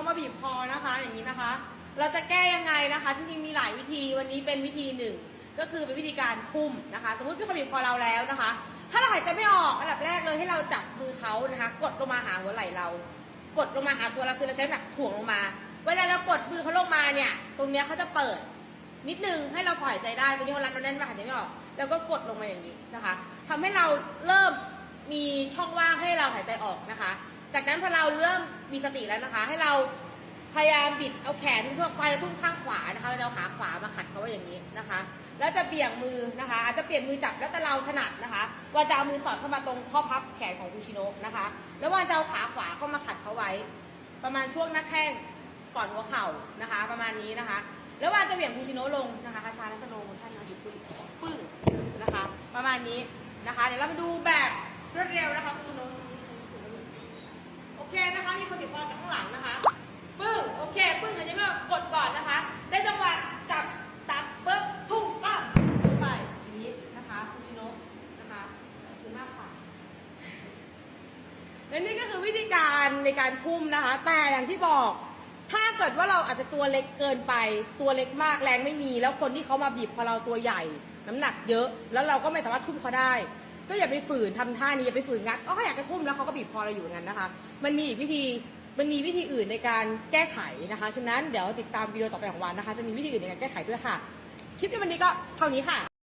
นมาบีบคอนะคะ อย่างนี้นะคะ เราจะแก้ยังไงนะคะจริงๆมีหลายวิธีวันนี้เป็นวิธีหนึ่งก็คือเป็นวิธีการพุ่มนะคะ สมมติมีคนบีบคอเราแล้วนะคะ ถ้าเราหายใจไม่ออกอันดับแรกเลยให้เราจับมือเขานะคะ กดลงมาหาหัวไหล่เรา กดลงมาหาตัวเราคือเราใช้น้ำหนักถ่วงลงมา เวลาเรากดมือเขาลงมาเนี่ย ตรงเนี้ยเขาจะเปิด นิดนึงให้เราพอหายใจได้ตรงนี้เขารัดเราแน่นมากหายใจไม่ออกแล้วก็กดลงมาอย่างนี้นะคะทำให้เราเริ่มมีช่องว่างให้เราหายใจออกนะคะ จากนั้นพอเราเริ่มมีสติแล้วนะคะ ให้เราพยายามบิดเอาแขนเพื่อควายทุ่งข้างขวานะคะเราจะเอาขาขวามาขัดเขาไว้อย่างนี้นะคะ แล้วจะเบี่ยงมือนะคะ อาจจะเปลี่ยนมือจับแล้วแต่เราถนัดนะคะว่าจะเอามือสอดเข้ามาตรงข้อพับแขนของคูชิโนะนะคะ แล้วว่าจะเอาขาขวาเข้ามาขัดเขาไว้ ประมาณช่วงหน้าแข้งก่อนหัวเข่านะคะ ประมาณนี้นะคะ แล้วว่าจะเหวี่ยงคูชิโนะลงนะคะคาชาและสโลโมชั่นนะหยุดปึ้งปึ้งนะคะ ประมาณนี้นะคะ เดี๋ยวเรามาดูแบบรวดเร็วนะคะคูชิโนะ มีคนติดคอจากข้างหลังนะคะ ปึ้ง โอเค ปึ้งหายใจไม่ออกดก่อนนะคะ ได้จังหวะจับตับปึ๊บพุ่งปั้มขึ้นไปอย่างนี้นะคะคูชิโนะนะคะขอบคุณมากค่ะและนี่ก็คือวิธีการในการพุ่มนะคะ แต่อย่างที่บอก ถ้าเกิดว่าเราอาจจะตัวเล็กเกินไป ตัวเล็กมากแรงไม่มี แล้วคนที่เขามาบีบคอเราตัวใหญ่ น้ำหนักเยอะ แล้วเราก็ไม่สามารถทุ่มเขาได้ ก็อย่าไปฝืนทำท่านี้อย่าไปฝืนงัดอ๋อเขาอยากจะทุ่มแล้วเขาก็บีบคอเราอยู่อย่างนั้นนะคะ มันมีอีกวิธีมันมีวิธีอื่นในการแก้ไขนะคะฉะนั้นเดี๋ยวติดตามวิดีโอต่อไปของวันนะคะ จะมีวิธีอื่นในการแก้ไขด้วยค่ะ คลิปในวันนี้ก็เท่านี้ค่ะ